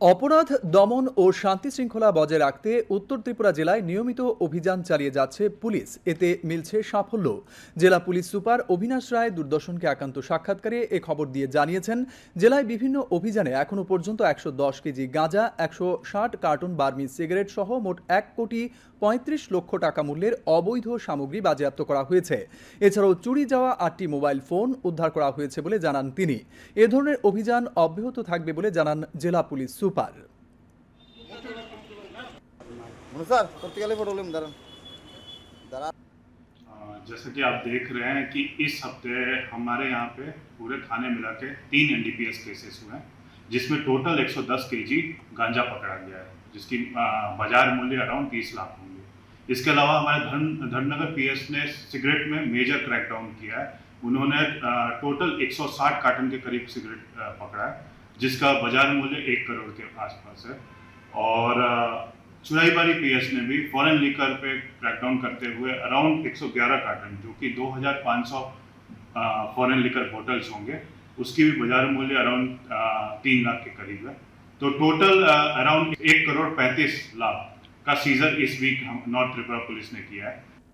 অপরাধ, দমন ও শান্তি শৃঙ্খলা বজায় রাখতে উত্তর ত্রিপুরা জেলায় নিয়মিত অভিযান চালিয়ে যাচ্ছে পুলিশ। এতে মিলছে সাফল্য। জেলা পুলিশ সুপার অভিনাশ রায় দূরদর্শনকে একান্ত সাক্ষাৎকারে এ খবর দিয়ে জানিয়েছেন, জেলায় বিভিন্ন অভিযানে এখনও পর্যন্ত একশো দশ কেজি গাঁজা, একশো ষাট কার্টুন বার্মি সিগারেট সহ মোট এক কোটি পঁয়ত্রিশ লক্ষ টাকা মূল্যের অবৈধ সামগ্রী বাজেয়াপ্ত করা হয়েছে। এছাড়াও চুরি যাওয়া আটটি মোবাইল ফোন উদ্ধার করা হয়েছে বলে জানান তিনি। এ ধরনের অভিযান অব্যাহত থাকবে বলে জানান জেলা পুলিশ সুপার মনু স্যার করতে গেলে প্রবলেম দাঁড়ান দাঁড়ান अ, जैसा कि आप देख रहे हैं कि इस हफ्ते हमारे यहाँ पे पूरे थाने मिला के तीन एनडीपीएस केसेस हुए हैं जिसमें टोटल 110 केजी गांजा पकड़ा गया है जिसकी अ, बाजार मूल्य अराउंड 30 लाख होंगे इसके अलावा हमारे धर्म धर्मनगर पीएस ने सिगरेट में मेजर क्रैकडाउन किया है उन्होंने अ, टोटल 160 कार्टन के करीब सिगरेट अ, पकड़ा है जिसका बाज़ार मूल्य एक करोड़ के आसपास है। और चुराईबारी पीएस ने भी फॉरेन लीकर पे क्रैकडाउन करते हुए अराउंड 111 कार्टन जो कि 2500 फॉरेन लीकर बोटल्स होंगे। उसकी भी बाज़ार मूल्य अराउंड तीन लाख के करीब है। तो टोटल अराउंड एक करोड़ पैंतीस लाख का सीजर इस वीक हम नॉर्थ त्रिपुरा पुलिस ने किया है।